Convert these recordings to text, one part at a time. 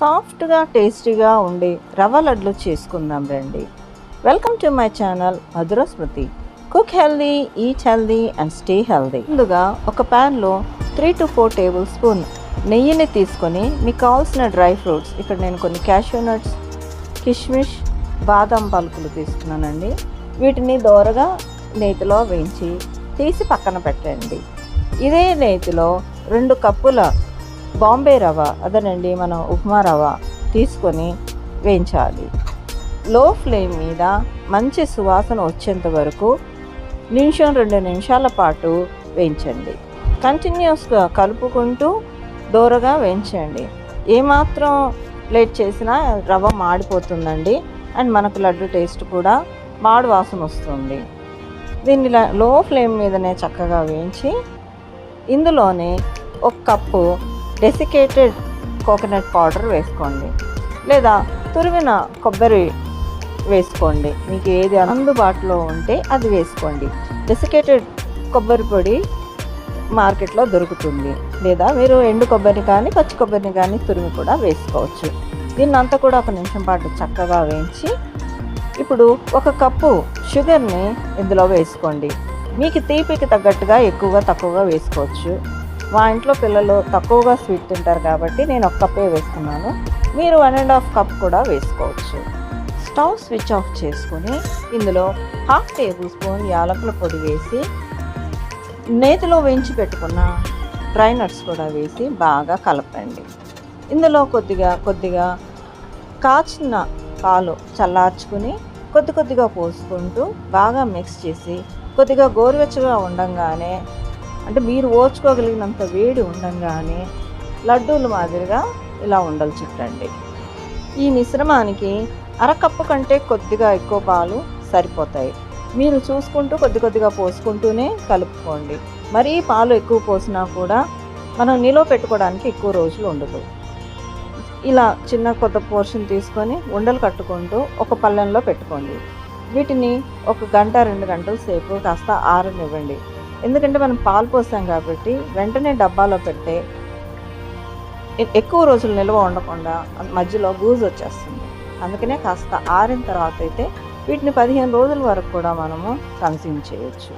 సాఫ్ట్గా టేస్టీగా ఉండే రవ్వ లడ్లు చేసుకుందాం రండి. Welcome to my channel Madhura Smriti. Cook healthy eat healthy and stay healthy. ముందుగా ఒక ప్యాన్లో three to four tablespoon నెయ్యిని తీసుకొని మీకు కావాల్సిన డ్రై ఫ్రూట్స్ ఇక్కడ నేను కొన్ని క్యాషూ నట్స్ కిష్మిష్ బాదం పలుకులు తీసుకున్నానండి. వీటిని దోరగా నేతిలో వేయించి తీసి పక్కన పెట్టండి. ఇదే నేతిలో రెండు కప్పుల బాంబే రవ్వ అదేనండి మనం ఉప్మా రవ్వ తీసుకొని వేయించాలి. లో ఫ్లేమ్ మీద మంచి సువాసన వచ్చేంత వరకు నిమిషం రెండు నిమిషాల పాటు వేయించండి. కంటిన్యూస్గా కలుపుకుంటూ దూరగా వేయించండి. ఏమాత్రం లేట్ చేసినా రవ్వ మాడిపోతుందండి. అండ్ మనకు లడ్డు టేస్ట్ కూడా మాడు వాసన వస్తుంది. దీన్ని లో ఫ్లేమ్ మీదనే చక్కగా వేయించి ఇందులోనే ఒక కప్పు డెసికేటెడ్ కోకోనట్ పౌడర్ వేసుకోండి. లేదా తురిమిన కొబ్బరి వేసుకోండి. మీకు ఏది అందుబాటులో ఉంటే అది వేసుకోండి. డెసికేటెడ్ కొబ్బరి పొడి మార్కెట్లో దొరుకుతుంది. లేదా మీరు ఎండు కొబ్బరిని కానీ పచ్చి కొబ్బరిని కానీ తురిమి కూడా వేసుకోవచ్చు. దీన్ని అంతా కూడా ఒక నిమిషం పాటు చక్కగా వేయించి ఇప్పుడు ఒక కప్పు షుగర్ని ఇందులో వేసుకోండి. మీకు తీపికి తగ్గట్టుగా ఎక్కువగా తక్కువగా వేసుకోవచ్చు. మా ఇంట్లో పిల్లలు తక్కువగా స్వీట్ తింటారు కాబట్టి నేను ఒక కప్పే వేస్తున్నాను మీరు వన్ అండ్ హాఫ్ కప్ కూడా వేసుకోవచ్చు. స్టవ్ స్విచ్ ఆఫ్ చేసుకొని ఇందులో హాఫ్ టేబుల్ స్పూన్ యాలకుల పొడి వేసి నేతిలో వేయించి పెట్టుకున్న డ్రై నట్స్ కూడా వేసి బాగా కలపండి. ఇందులో కొద్దిగా కొద్దిగా కాచిన పాలు చల్లార్చుకుని కొద్ది కొద్దిగా పోసుకుంటూ బాగా మిక్స్ చేసి కొద్దిగా గోరువెచ్చగా ఉండంగానే అంటే మీరు ఓర్చుకోగలిగినంత వేడి ఉండంగానే లడ్డూలు మాదిరిగా ఇలా ఉండలు చుట్టండి. ఈ మిశ్రమానికి అరకప్పు కంటే కొద్దిగా ఎక్కువ పాలు సరిపోతాయి. మీరు చూసుకుంటూ కొద్ది కొద్దిగా పోసుకుంటూనే కలుపుకోండి. మరీ పాలు ఎక్కువ పోసినా కూడా మనం నిలో పెట్టుకోవడానికి ఎక్కువ రోజులు ఉండదు. ఇలా చిన్న కొత్త పోర్షన్ తీసుకొని ఉండలు కట్టుకుంటూ ఒక పళ్ళెంలో పెట్టుకోండి. వీటిని ఒక గంట రెండు గంటల సేపు కాస్త ఆరనివ్వండి. ఎందుకంటే మనం పాలు పోసాం కాబట్టి వెంటనే డబ్బాలో పెడితే ఎక్కువ రోజులు నిల్వ ఉండకుండా మధ్యలో బూజు వచ్చేస్తుంది. అందుకనే కాస్త ఆరిన తర్వాత అయితే వీటిని పదిహేను రోజుల వరకు కూడా మనము కన్స్యూమ్ చేయొచ్చు.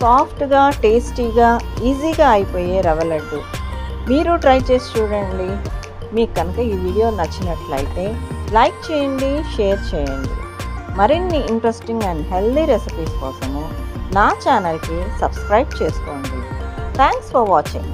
సాఫ్ట్గా టేస్టీగా ఈజీగా అయిపోయే రవ్వ లడ్డు. మీరు ట్రై చేసి చూడండి. మీకు కనుక ఈ వీడియో నచ్చినట్లయితే లైక్ చేయండి షేర్ చేయండి. మరిన్ని ఇంట్రెస్టింగ్ అండ్ హెల్దీ రెసిపీస్ కోసము నా ఛానల్కి సబ్స్క్రైబ్ చేసుకోండి. Thanks for watching